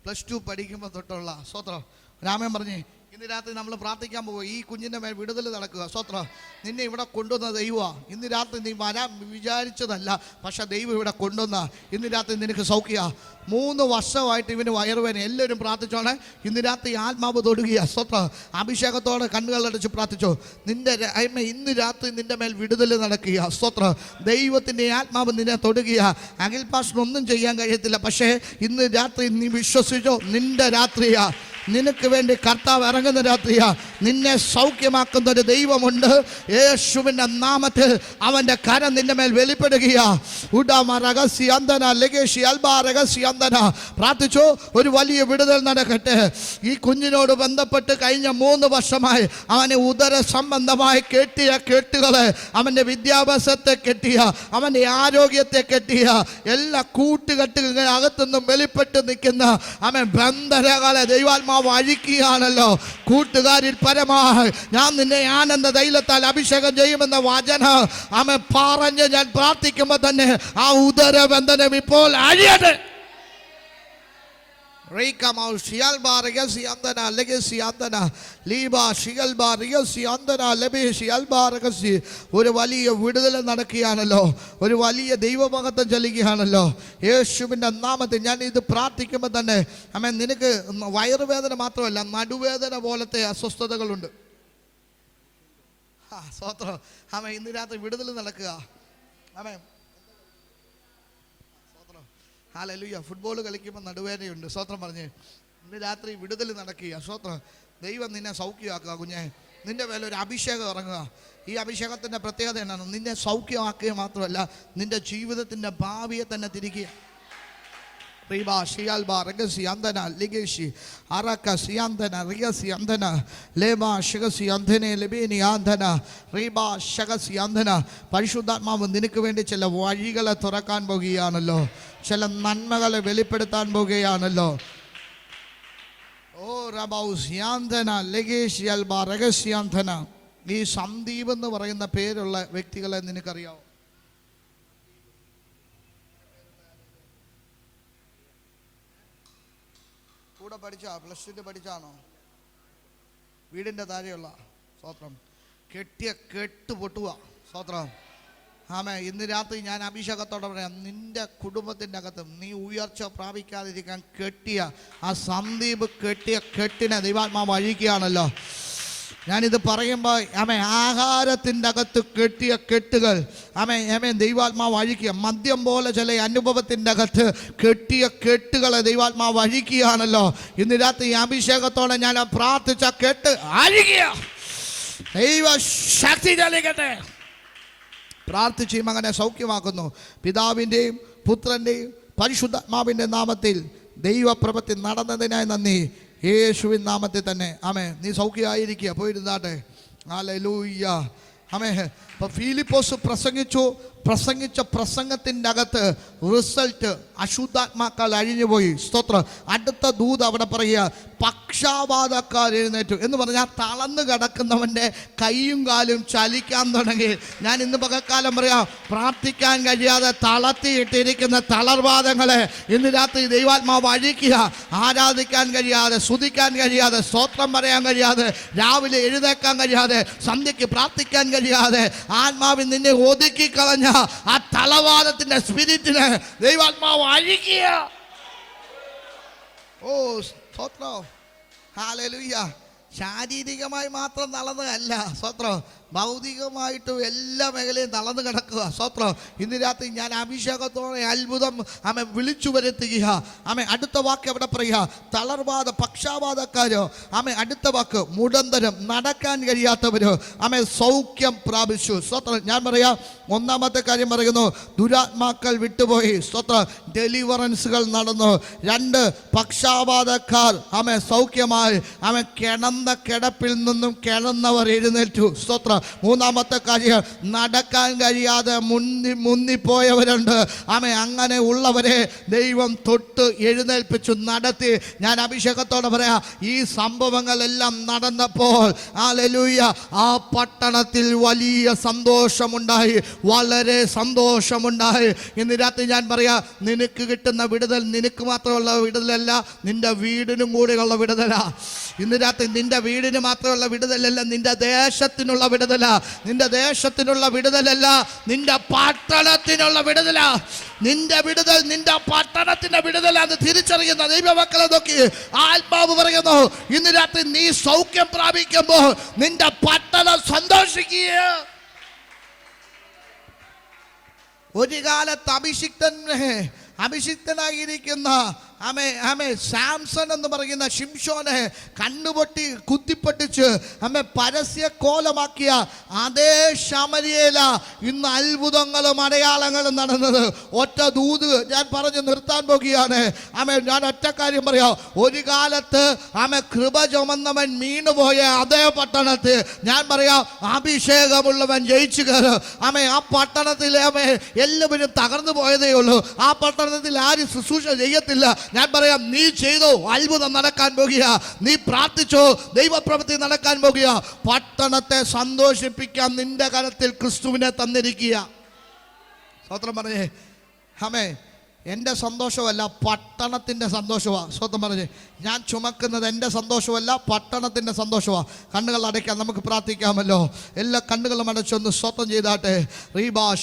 പ്ലസ് ടു പഠിക്കുമ്പോൾ തൊട്ടുള്ള സ്വത്രം രാമൻ പറഞ്ഞേ ഇന്ന് രാത്രി നമ്മൾ പ്രാർത്ഥിക്കാൻ പോകുക ഈ കുഞ്ഞിന്റെ മേൽ വിടുതൽ നടക്കുക. സ്വത്രം നിന്നെ ഇവിടെ കൊണ്ടുവന്ന ദൈവമാണ് ഇന്ന് രാത്രി നീ വരാൻ വിചാരിച്ചതല്ല പക്ഷെ ദൈവം ഇവിടെ കൊണ്ടുവന്ന. ഇന്ന് രാത്രി നിനക്ക് സൗഖ്യ. മൂന്ന് വർഷമായിട്ട് ഇവന് വയറുവേന എല്ലാവരും പ്രാർത്ഥിച്ചോണെ. ഇന്ന് രാത്രി ആത്മാവ് തൊടുകയാ. സ്വത്രം അഭിഷേകത്തോടെ കണ്ണുകളടച്ച് പ്രാർത്ഥിച്ചോ. നിന്റെ അമ്മ ഇന്ന് രാത്രി നിന്റെ മേൽ വിടുതൽ നടക്കുക സ്വത്രം ദൈവത്തിന്റെ ആത്മാവ് നിന്നെ തൊടുകയ. അഖിൽ പാഷനൊന്നും ചെയ്യാൻ കഴിയത്തില്ല. പക്ഷേ ഇന്ന് രാത്രി നീ വിശ്വസിച്ചോ? നിന്റെ രാത്രിയാ. നിനക്ക് വേണ്ടി കർത്താവ് ഇറങ്ങുന്ന രാത്രിയാ. നിന്നെ സൗഖ്യമാക്കുന്ന ഒരു ദൈവമുണ്ട്. യേശുവിന്റെ നാമത്തിൽ അവന്റെ കരം നിന്റെ മേൽ വെളിപ്പെടുകയാ. ഉഡാമ രഹസ്യന്തന ലഗേഷി അൽബ രഹസ്യന്തന പ്രാർത്ഥിച്ചു ഒരു വലിയ വിടുതൽ നടക്കട്ടെ. ഈ കുഞ്ഞിനോട് ബന്ധപ്പെട്ട് കഴിഞ്ഞ മൂന്ന് വർഷമായി അവനെ ഉദര സംബന്ധമായി കെട്ടിയ കെട്ടുകളെ അവന്റെ വിദ്യാഭ്യാസത്തെ കെട്ടിയ അവന്റെ ആരോഗ്യത്തെ കെട്ടിയ എല്ലാ കൂട്ടുകെട്ടുകൾ അകത്തുനിന്നും വെളിപ്പെട്ട് നിൽക്കുന്ന അവൻ ബന്ധരകളെ ദൈവാത്മാവ് അഴിക്കുകയാണല്ലോ കൂട്ടുകാരിൽ പരമായി ഞാൻ നിന്നെ ആനന്ദ തൈലത്താൽ അഭിഷേകം ചെയ്യുമെന്ന വചന അമ്മ പറഞ്ഞ് ഞാൻ പ്രാർത്ഥിക്കുമ്പോൾ തന്നെ ആ ഉദരബന്ധനം ഇപ്പോൾ അഴിയട്ടെ. Reikama shialba regesi andana legesi andana liba regesi ഒരു വലിയ വിടുതൽ നടക്കുകയാണല്ലോ. ഒരു വലിയ ദൈവമഹത്വം ചൊല്ലുകയാണല്ലോ. യേശുവിന്റെ നാമത്തിൽ ഞാൻ ഇത് പ്രാർത്ഥിക്കുമ്പോൾ തന്നെ അമ്മ നിനക്ക് വയറുവേദന മാത്രമല്ല നടുവേദന പോലത്തെ അസ്വസ്ഥതകളുണ്ട്. ആ സ്വത്രം അമ്മ ഇന്ന് രാത്രി വിടുതൽ നടക്കുക. അമ്മ ഹാലലുയ്യ ഫുട്ബോൾ കളിക്കുമ്പോൾ നടുവേദനയുണ്ട്. സ്വത്രം പറഞ്ഞ് ഇന്ന് രാത്രി വിടുതൽ നടക്കുക. സ്വത്രം ദൈവം നിന്നെ സൗഖ്യമാക്കുക കുഞ്ഞെ. നിന്റെ മേലെ ഒരു അഭിഷേകം ഇറങ്ങുക. ഈ അഭിഷേകത്തിന്റെ പ്രത്യേകത എന്നാണ്. നിന്നെ സൗഖ്യമാക്കുക മാത്രമല്ല നിന്റെ ജീവിതത്തിന്റെ ഭാവിയെ തന്നെ തിരിക്കുക. പരിശുദ്ധാത്മാവ് നിനക്ക് വേണ്ടി ചില വഴികളെ തുറക്കാൻ പോകുകയാണല്ലോ. ചില നന്മകളെ വെളിപ്പെടുത്താൻ പോകുകയാണല്ലോ. ഓ റബൗ സിയാന്തന ലഗേഷി അൽബ രഹസ്യാന്തന. ഈ സന്ദീപ് എന്ന് പറയുന്ന പേരുള്ള വ്യക്തികളെ നിനക്കറിയാവോ? കൂടെ പഠിച്ചാ പ്ലസ് ടു പഠിച്ചാണോ? വീടിന്റെ താഴെയുള്ള സ്വത്രം കെട്ടിയ കെട്ട് പൊട്ടുക സ്വത്രം ആമേ ഇന്ന് രാത്രി ഞാൻ അഭിഷേകത്തോടെ പറയാം. നിന്റെ കുടുംബത്തിന്റെ അകത്ത് നീ ഉയർച്ച പ്രാപിക്കാതിരിക്കാൻ കെട്ടിയ ആ സന്ദീപ് കെട്ടിയ കെട്ടിനെ ദൈവാത്മാവ് അഴിക്കുകയാണല്ലോ ഞാനിത് പറയുമ്പോൾ ആമേ ആഹാരത്തിന്റെ അകത്ത് കെട്ടിയ കെട്ടുകൾ ആമേ ആമേ ദൈവാത്മാവ് അഴിക്കുക മദ്യം പോലെ ചില അനുഭവത്തിന്റെ അകത്ത് കെട്ടിയ കെട്ടുകളെ ദൈവാത്മാവ് അഴിക്കുകയാണല്ലോ ഇന്ന് രാത്രി അഭിഷേകത്തോടെ ഞാൻ പ്രാർത്ഥിച്ച കെട്ട് അഴിക്കുക. ദൈവ ശക്തി ചലിക്കട്ടെ പ്രാർത്ഥിച്ച് മകനെ സൗഖ്യമാക്കുന്നു. പിതാവിന്റെയും പുത്രന്റെയും പരിശുദ്ധാത്മാവിന്റെ നാമത്തിൽ ദൈവപ്രഭത്തിൽ നടന്നതിനായി നന്ദി. യേശുവിൻ നാമത്തിൽ തന്നെ. ആമേ നീ സൗഖ്യമായിരിക്കുക. പോയിരുന്നാട്ടെ. ആലൂയ്യ ആമേ ഇപ്പൊ ഫീലിപ്പോസ് പ്രസംഗിച്ചു. പ്രസംഗിച്ച പ്രസംഗത്തിന്റെ അകത്ത് റിസൾട്ട് അശുദ്ധാത്മാക്കൾ അഴിഞ്ഞുപോയി. സ്തോത്രം. അടുത്ത ദൂത് അവിടെ പറയുക പക്ഷാപാതക്കാർ എഴുന്നേറ്റു. എന്ന് പറഞ്ഞാൽ തളർന്നു കിടക്കുന്നവന്റെ കൈയും കാലും ചലിക്കാൻ തുടങ്ങി. ഞാൻ ഇന്ന് പകക്കാലം പറയാം പ്രാർത്ഥിക്കാൻ കഴിയാതെ തളർത്തിയിട്ടിരിക്കുന്ന തളർവാദങ്ങളെ ഇന്ന് രാത്രി ദൈവാത്മാവ് അഴിക്കുക. ആരാധിക്കാൻ കഴിയാതെ സ്തുതിക്കാൻ കഴിയാതെ സ്തോത്രം പറയാൻ കഴിയാതെ രാവിലെ എഴുതേക്കാൻ കഴിയാതെ സന്ധ്യയ്ക്ക് പ്രാർത്ഥിക്കാൻ കഴിയാതെ ആത്മാവിൽ നിന്നെ ഒതുക്കി കളഞ്ഞ ആ തലവാദത്തിന്റെ സ്പിരിറ്റിനെ ദൈവാത്മാവ് അഴുകിയ ഓ സ്തോത്രം. ഹാലലുയ്യ ശാരീരികമായി മാത്രം നല്ലതല്ല. സ്തോത്രം. ഭൗതികമായിട്ടും എല്ലാ മേഖലയും തളർന്നു കിടക്കുക. സ്വത്രം ഇന്ന് രാത്രി ഞാൻ അഭിഷേകത്തോടെ അത്ഭുതം ആമെ വിളിച്ചു വരുത്തുക. ആമെ അടുത്ത വാക്ക് എവിടെ പറയുക? തളർവാദ പക്ഷാവാദക്കാരോ? ആമെ അടുത്ത വാക്ക് മുടന്തരം നടക്കാൻ കഴിയാത്തവരോ? ആമെ സൗഖ്യം പ്രാപിച്ചു. സ്വത്രം ഞാൻ പറയാ ഒന്നാമത്തെ കാര്യം പറയുന്നു ദുരാത്മാക്കൾ വിട്ടുപോയി. സ്വത്രം ഡെലിവറൻസുകൾ നടന്നു. രണ്ട് പക്ഷാപാതക്കാർ ആമെ സൗഖ്യമായി. ആമെ കിടന്ന കിടപ്പിൽ നിന്നും കിടന്നവർ എഴുന്നേറ്റു. സ്തോത്രം മൂന്നാമത്തെ കാര്യം നടക്കാൻ കഴിയാതെ മുന്നി മുന്നിപ്പോയവരുണ്ട്. ആമേ അങ്ങനെ ഉള്ളവരെ ദൈവം തൊട്ട് എഴുന്നേൽപ്പിച്ചു നടത്തി. ഞാൻ അഭിഷേകത്തോടെ പറയാം ഈ സംഭവങ്ങളെല്ലാം നടന്നപ്പോൾ ആലലൂയ ആ പട്ടണത്തിൽ വലിയ സന്തോഷമുണ്ടായി വളരെ സന്തോഷമുണ്ടായി. ഇന്ന് രാത്രി ഞാൻ പറയാം നിനക്ക് കിട്ടുന്ന വിടുതൽ നിനക്ക് മാത്രമുള്ള വിടുതലല്ല നിന്റെ വീടിനും കൂടെയുള്ള വിടുതലാണ് ഇന്ന് രാത്രി നിന്റെ വീടിന് മാത്രമുള്ള വിടുതലല്ല നിന്റെ ദേശത്തിനുള്ള വിടുതല. നിന്റെ ദേശത്തിനുള്ള വിടുതലല്ല നിന്റെ പട്ടണത്തിനുള്ള വിടുതല. നിന്റെ വിടുതൽ നിന്റെ പട്ടണത്തിന്റെ വിടുതല അത് തിരിച്ചറിയുന്ന ദൈവമക്കളെ നോക്കി. ആത്മാവ് പറയുന്നു ഇന്ന് രാത്രി നീ സൗഖ്യം പ്രാപിക്കുമ്പോൾ നിന്റെ പട്ടണം സന്തോഷിക്കുക. ഒരു കാലത്ത് അഭിഷിക്തൻ അഭിഷിക്തനായിരിക്കുന്ന ആമേ ആമേ സാംസൺ എന്ന് പറയുന്ന ഷിംഷോനെ കണ്ണുപൊട്ടി കുത്തിപ്പൊട്ടിച്ച് ആമേ പരസ്യ കോലമാക്കിയ അതേ ശമരിയേല ഇന്ന് അത്ഭുതങ്ങളും അടയാളങ്ങളും നടന്നത്. ഒറ്റ ദൂത് ഞാൻ പറഞ്ഞ് നിർത്താൻ പോകുകയാണ്. ആമേ ഞാൻ ഒറ്റ കാര്യം പറയാം. ഒരു കാലത്ത് ആമേ കൃപ ചുമന്നവൻ വീണുപോയ അതേ പട്ടണത്തിൽ ഞാൻ പറയാം അഭിഷേകമുള്ളവൻ ജയിച്ചു കയറും. ആമേ ആ പട്ടണത്തിലെ ആമേ എല്ലാവരും തകർന്നു പോയതേ ഉള്ളൂ. ആ പട്ടണത്തിൽ ആരും ശുശ്രൂഷ ചെയ്യത്തില്ല. ഞാൻ പറയാം നീ ചെയ്തോ അത്ഭുതം നടക്കാൻ പോകുക. നീ പ്രാർത്ഥിച്ചോ ദൈവപ്രവൃത്തി നടക്കാൻ പോകുക. പട്ടണത്തെ സന്തോഷിപ്പിക്കാൻ നിന്റെ കരത്തിൽ ക്രിസ്തുവിനെ തന്നിരിക്കുക. സ്വത്രം പറഞ്ഞേ. ഹമേ എന്റെ സന്തോഷമല്ല പട്ടണത്തിന്റെ സന്തോഷമാണ് സ്വന്തം പറഞ്ഞ്. ഞാൻ ചുമക്കുന്നത് എന്റെ സന്തോഷമല്ല പട്ടണത്തിന്റെ സന്തോഷമാണ് കണ്ണുകൾ അടയ്ക്കാൻ നമുക്ക് പ്രാർത്ഥിക്കാമല്ലോ. എല്ലാ കണ്ണുകളും അടച്ചൊന്ന് സ്വത്തം ചെയ്താട്ടെ. റീബാ